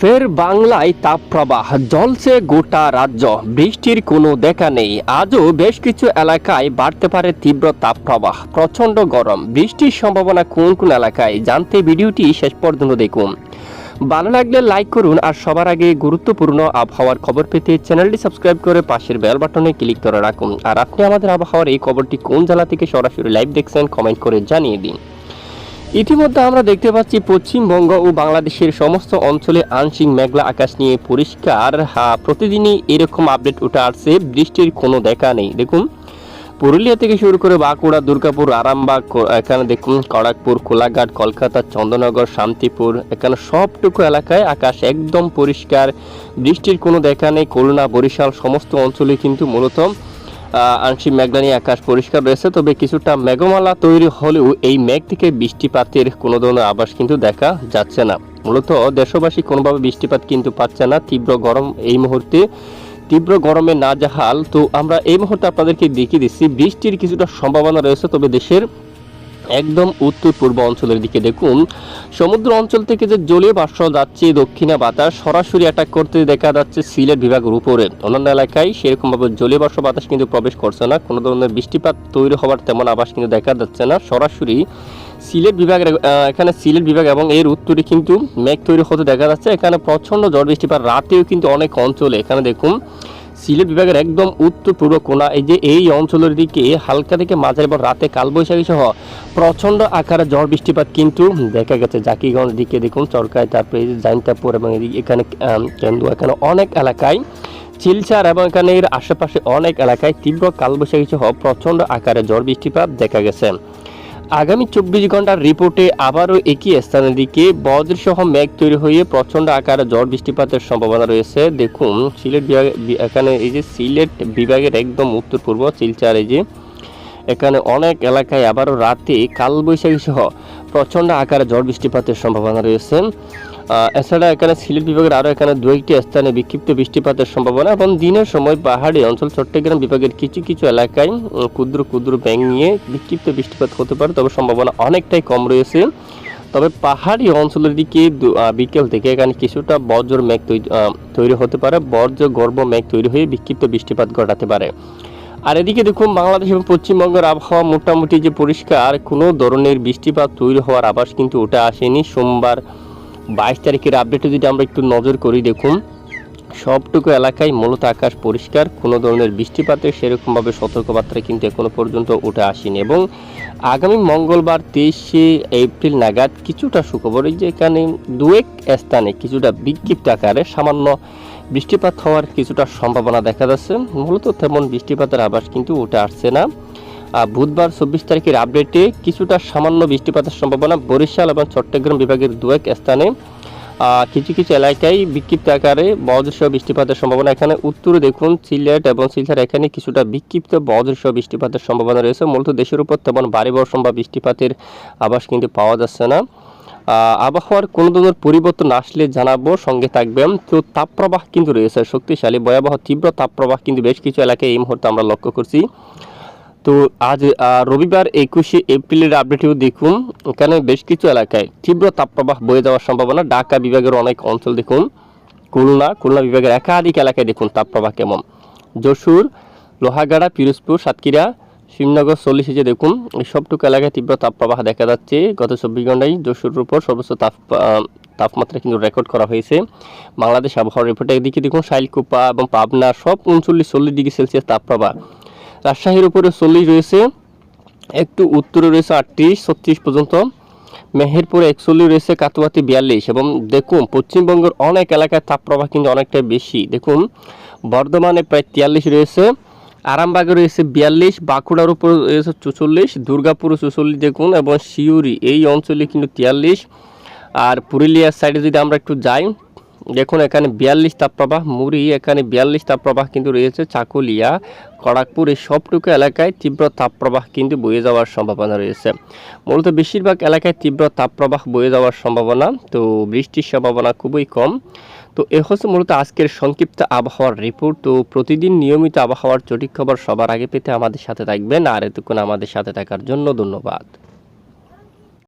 ফের বাংলায় তাপপ্রবাহ জলছে গোটা রাজ্য। বৃষ্টির কোনো দেখা নেই। আজও বেশ কিছু এলাকায় বাড়তে পারে তীব্র তাপপ্রবাহ। প্রচণ্ড গরম। বৃষ্টির সম্ভাবনা কোন কোন এলাকায়? জানতে ভিডিওটি শেষ পর্যন্ত দেখুন। ভালো লাগলে লাইক করুন আর সবার আগে গুরুত্বপূর্ণ আবহাওয়ার খবর পেতে চ্যানেলটি সাবস্ক্রাইব করে পাশের বেল বাটনে ক্লিক করে রাখুন। আর আপনি আমাদের আবহাওয়ার এই খবরটি কোন জেলা থেকে সরাসরি লাইভ দেখছেন কমেন্ট করে জানিয়ে দিন। ইতিমধ্যে আমরা দেখতে পাচ্ছি পশ্চিমবঙ্গ ও বাংলাদেশের সমস্ত অঞ্চলে আংশিক মেঘলা আকাশ নিয়ে পরিষ্কার। প্রতিদিনই এরকম আপডেট উঠে আসছে, বৃষ্টির কোনো দেখা নেই। দেখুন, পুরুলিয়া থেকে শুরু করে বাঁকুড়া, দুর্গাপুর, আরামবাগ এখানে দেখুন খড়গপুর কোলাঘাট, কলকাতা, চন্দ্রনগর, শান্তিপুর, এখানে সবটুকু এলাকায় আকাশ একদম পরিষ্কার। বৃষ্টির কোনো দেখা নেই, খুলনা, বরিশাল, সমস্ত অঞ্চলে কিন্তু মূলত আংশিক মেঘলা নিয়ে আকাশ পরিষ্কার রয়েছে, তবে কিছুটা মেঘমালা তৈরি হলেও এই মেঘ থেকে বৃষ্টিপাতের কোনো ধরনের আভাস কিন্তু দেখা যাচ্ছে না। মূলত দেশবাসী কোনোভাবে বৃষ্টিপাত কিন্তু পাচ্ছে না, তীব্র গরম এই মুহূর্তে। তীব্র গরমে না জাহাল তো আমরা এই মুহূর্তে আপনাদেরকে দেখিয়ে দিচ্ছি, বৃষ্টির কিছুটা সম্ভাবনা রয়েছে, তবে দেশের একদম উত্তর পূর্ব অঞ্চলের দিকে। দেখুন, সমুদ্র অঞ্চল থেকে যে জলীয় বাষ্প যাচ্ছে, দক্ষিণে বাতাস সরাসরি অ্যাটাক করতে দেখা যাচ্ছে সিলেট বিভাগের উপরে। অন্যান্য এলাকায় সেরকমভাবে জলীয় বাষ্প বাতাস কিন্তু প্রবেশ করছে না। কোনো ধরনের বৃষ্টিপাত তৈরি হওয়ার তেমন আভাস কিন্তু দেখা যাচ্ছে না। সরাসরি সিলেট বিভাগের এখানে সিলেট বিভাগ এবং এর উত্তরে কিন্তু মেঘ তৈরি হতে দেখা যাচ্ছে। এখানে প্রচণ্ড ঝড় বৃষ্টিপাত রাতেও কিন্তু অনেক অঞ্চলে। এখানে দেখুন সিলেট বিভাগের একদম উত্তর পূর্ব কোনা এই যে এই অঞ্চলের দিকে হালকা থেকে মাঝারি এবং রাতে কালবৈশাখী সহ প্রচণ্ড আকারে ঝড় বৃষ্টিপাত কিন্তু দেখা গেছে। জাকিগঞ্জ দিকে দেখুন চরকায় তারপরে জাইনতাপুর এবং এখানে আম, কেন্দুয়া এখানে অনেক এলাকায় চিলচার এবং এখানে আশেপাশে অনেক এলাকায় তীব্র কালবৈশাখী সহ প্রচণ্ড আকারে ঝড় বৃষ্টিপাত দেখা গেছে। আগামী চব্বিশ ঘণ্টার রিপোর্টে আবারও একই স্থানের দিকে বজ্রসহ মেঘ তৈরি হয়ে প্রচণ্ড আকারে ঝড় বৃষ্টিপাতের সম্ভাবনা রয়েছে। দেখুন, সিলেট বিভাগ এখানে এই যে সিলেট বিভাগের একদম উত্তর পূর্ব শিলচার এই যে এখানে অনেক এলাকায় আবারও রাতে কালবৈশাখী সহ প্রচণ্ড আকারে ঝড় বৃষ্টিপাতের সম্ভাবনা রয়েছে। এছাড়া এখানে সিলেট বিভাগের আরও এখানে দু একটি স্থানে বিক্ষিপ্ত বৃষ্টিপাতের সম্ভাবনা এবং দিনের সময় পাহাড়ি অঞ্চল চট্টগ্রাম বিভাগের কিছু কিছু এলাকায় ক্ষুদ্র ক্ষুদ্র ব্যাং নিয়ে বিক্ষিপ্ত বৃষ্টিপাত হতে পারে, তবে সম্ভাবনা অনেকটাই কম রয়েছে। তবে পাহাড়ি অঞ্চলের দিকে বিকেল থেকে এখানে কিছুটা বজ্র মেঘ তৈরি হতে পারে, বজ্র গর্ভ মেঘ তৈরি হয়ে বিক্ষিপ্ত বৃষ্টিপাত ঘটাতে পারে। আর এদিকে দেখুন, বাংলাদেশ এবং পশ্চিমবঙ্গের আবহাওয়া মোটামুটি যে পরিষ্কার কোনো ধরনের বৃষ্টিপাত তৈরি হওয়ার আভাস কিন্তু ওটা আসেনি। সোমবার বাইশ তারিখের আপডেটে যদি আমরা একটু নজর করি, দেখুন, সবটুকু এলাকায় মূলত আকাশ পরিষ্কার, কোনো ধরনের বৃষ্টিপাতের সেরকমভাবে সতর্কবার্তা কিন্তু এখনও পর্যন্ত উঠে আসেনি। এবং আগামী মঙ্গলবার তেইশে এপ্রিল নাগাদ কিছুটা সুখবর, এই যে এখানে দুয়েক স্থানে কিছুটা বিক্ষিপ্ত আকারে সামান্য বৃষ্টিপাত হওয়ার কিছুটা সম্ভাবনা দেখা যাচ্ছে। মূলত তেমন বৃষ্টিপাতের আভাস কিন্তু উঠে আসছে না। বুধবার চব্বিশ তারিখের আপডেটে কিছুটা সামান্য বৃষ্টিপাতের সম্ভাবনা বরিশাল এবং চট্টগ্রাম বিভাগের দুয়েক স্থানে। আহ, কিছু কিছু এলাকায় বিক্ষিপ্ত আকারে বজ্রসহ বৃষ্টিপাতের সম্ভাবনা। এখানে উত্তরে দেখুন সিলেট এবং শিলচর এখানে কিছুটা বিক্ষিপ্ত বজ্রসহ বৃষ্টিপাতের সম্ভাবনা রয়েছে। মূলত দেশের উপর তেমন ভারী বর্ষণ বা বৃষ্টিপাতের আভাস কিন্তু পাওয়া যাচ্ছে না। আবহাওয়ার কোনো ধরনের পরিবর্তন আসলে জানাব, সঙ্গে থাকবেন। তো তাপপ্রবাহ কিন্তু রয়েছে, শক্তিশালী, ভয়াবহ, তীব্র তাপপ্রবাহ কিন্তু বেশ কিছু এলাকায় এই মুহূর্তে আমরা লক্ষ্য করছি। তো আজ রবিবার একুশে এপ্রিলের আপডেটেও দেখুন, এখানে বেশ কিছু এলাকায় তীব্র তাপপ্রবাহ বয়ে যাওয়ার সম্ভাবনা। ঢাকা বিভাগের অনেক অঞ্চল দেখুন, খুলনা খুলনা বিভাগের একাধিক এলাকায় দেখুন তাপপ্রবাহ কেমন। যশোর, লোহাগাড়া, পিরোজপুর, সাতক্ষীরা শিবনগর চল্লিশ যে দেখুন, এই সবটুকু এলাকায় তীব্র তাপপ্রবাহ দেখা যাচ্ছে। গত চব্বিশ ঘন্টায় যশোরের উপর সর্বোচ্চ তাপ তাপমাত্রা কিন্তু রেকর্ড করা হয়েছে। বাংলাদেশ আবহাওয়া রিপোর্টে একদিকে দেখুন, শাইলকুপা এবং পাবনা সব উনচল্লিশ, চল্লিশ ডিগ্রি সেলসিয়াস তাপপ্রবাহ। রাজশাহীর উপরে চল্লিশ রয়েছে, একটু উত্তরে রয়েছে আটত্রিশ, ছত্রিশ পর্যন্ত। মেহেরপুরে একচল্লিশ রয়েছে কাতুয়াতি বিয়াল্লিশ এবং দেখুন, পশ্চিমবঙ্গের অনেক এলাকায় তাপপ্রবাহ কিন্তু অনেকটাই বেশি। দেখুন, বর্ধমানে প্রায় তিয়াল্লিশ রয়েছে আরামবাগে রয়েছে বিয়াল্লিশ, বাঁকুড়ার উপর রয়েছে চুচল্লিশ, দুর্গাপুর চুচল্লিশ দেখুন, এবং শিউরি এই অঞ্চলে কিন্তু তিয়াল্লিশ। আর পুরুলিয়ার সাইডে যদি আমরা একটু যাই, দেখুন এখানে বিয়াল্লিশ তাপপ্রবাহ, মুড়ি এখানে বিয়াল্লিশ তাপপ্রবাহ কিন্তু রয়েছে, চাকুলিয়া খড়গপুর এই সবটুকু এলাকায় তীব্র তাপপ্রবাহ কিন্তু বয়ে যাওয়ার সম্ভাবনা রয়েছে। মূলত বেশিরভাগ এলাকায় তীব্র তাপপ্রবাহ বয়ে যাওয়ার সম্ভাবনা, তো বৃষ্টির সম্ভাবনা খুবই কম। তো এ হচ্ছে মূলত আজকের সংক্ষিপ্ত আবহাওয়ার রিপোর্ট তো প্রতিদিন নিয়মিত আবহাওয়ার সঠিক খবর সবার আগে পেতে আমাদের সাথে থাকবেন। আর এতক্ষণ আমাদের সাথে থাকার জন্য ধন্যবাদ।